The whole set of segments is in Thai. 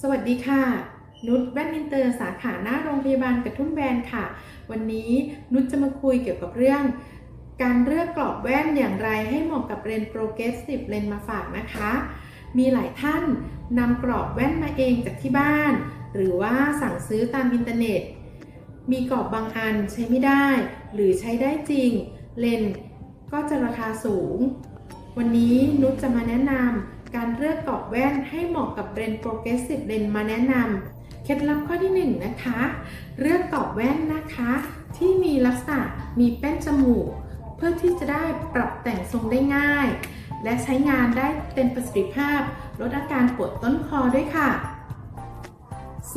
สวัสดีค่ะ นุชแว่นอินเตอร์สาขาหน้าโรงพยาบาลกระทุ่มแบนค่ะ วันนี้นุชจะมาคุยเกี่ยวกับเรื่อง การเลือกกรอบแว่นอย่างไรให้เหมาะกับเลนส์โปรเกรสซีฟเลนส์มาฝากนะคะ มีหลายท่านนำกรอบแว่นมาเองจากที่บ้าน หรือว่าสั่งซื้อตามอินเทอร์เน็ต มีกรอบบางอันใช้ไม่ได้ หรือใช้ได้จริง เลนส์ก็จะราคาสูง วันนี้นุชจะมาแนะนำ การเลือกกรอบแว่นให้เหมาะกับเลนส์โปรเกรสซีฟเลนส์มาแนะนำเคล็ดลับข้อที่1นงนะคะเลือกกรอบแว่นนะคะ ที่มีลักษณะมีแป้นจมูก เพื่อที่จะได้ปรับแต่งทรงได้ง่าย และใช้งานได้เต็มประสิทธิภาพ ลดอาการปวดต้นคอด้วยค่ะ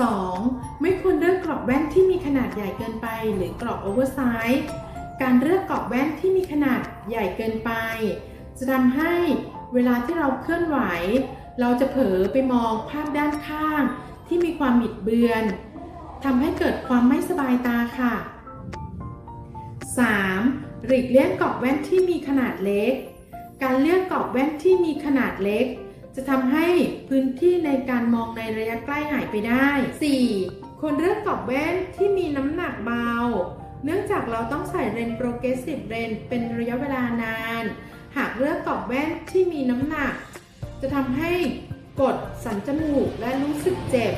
2. ไม่ควรเลือกกรอบแว่นที่มีขนาดใหญ่เกินไป หรือกรอบโอเวอร์ไซส์การเลือกกรอบแว่นที่มีขนาดใหญ่เกินไป จะทำให้เวลาที่เราเคลื่อนไหว เราจะเผลอไปมองภาพด้านข้าง ที่มีความบิดเบือนทำให้เกิดความไม่สบายตาค่ะ 3. หลีกเลี่ยงกรอบแว่นที่มีขนาดเล็ก การเลือกกรอบแว่นที่มีขนาดเล็ก จะทำให้พื้นที่ในการมองในระยะใกล้หายไปได้ 4. ควรเลือกกรอบแว่นที่มีน้ำหนักเบา เนื่องจากเราต้องใส่เลนส์โปรเกรสซีฟเลนส์เป็นระยะเวลานาน หากเลือกแว่นที่มีน้ำหนัก จะทำให้กดสันจมูกและรู้สึกเจ็บ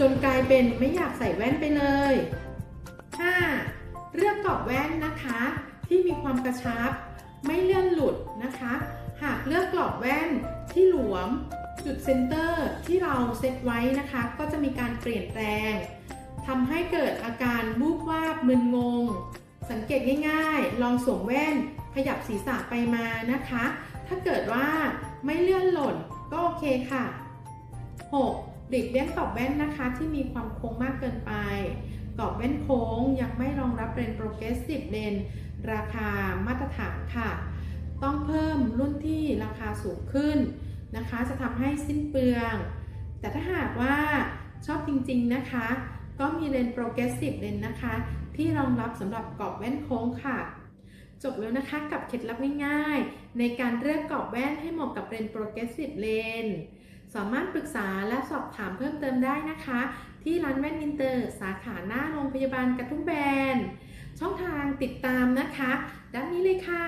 จนกลายเป็นไม่อยากใส่แว่นไปเลย 5. เลือกกรอบแว่นนะคะ ที่มีความกระชับ ไม่เลื่อนหลุดนะคะ หากเลือกกรอบแว่นที่หลวม จุดเซนเตอร์ที่เราเซตไว้นะคะ ก็จะมีการเปลี่ยนแปลงทำให้เกิดอาการบูบวาบมึนงง สังเกตง่ายๆ ลองสวมแว่นขยับศีรษะไปมานะคะ ถ้าเกิดว่าไม่เลื่อนหล่นก็โอเคค่ะ 6. หลีกเลี่ยงกรอบแว่นนะคะที่มีความโค้งมากเกินไป กรอบแว่นโค้งยังไม่รองรับเลนโปรเกรสซีฟเลนราคามาตรฐานค่ะ ต้องเพิ่มรุ่นที่ราคาสูงขึ้นนะคะ จะทำให้สิ้นเปลือง แต่ถ้าหากว่าชอบจริงๆนะคะ ก็มีเลนส์โปรเกรสซีฟเลนส์นะคะ ที่รองรับสำหรับกรอบแว่นโค้งค่ะ จบแล้วนะคะกับเคล็ดลับง่ายๆ ในการเลือกกรอบแว่นให้เหมาะกับเลนส์โปรเกรสซีฟเลนส์สามารถปรึกษาและสอบถามเพิ่มเติมได้นะคะ ที่ร้านแว่นอินเตอร์สาขาหน้าโรงพยาบาลกระทุ่มแบน ช่องทางติดตามนะคะ ด้านนี้เลยค่ะ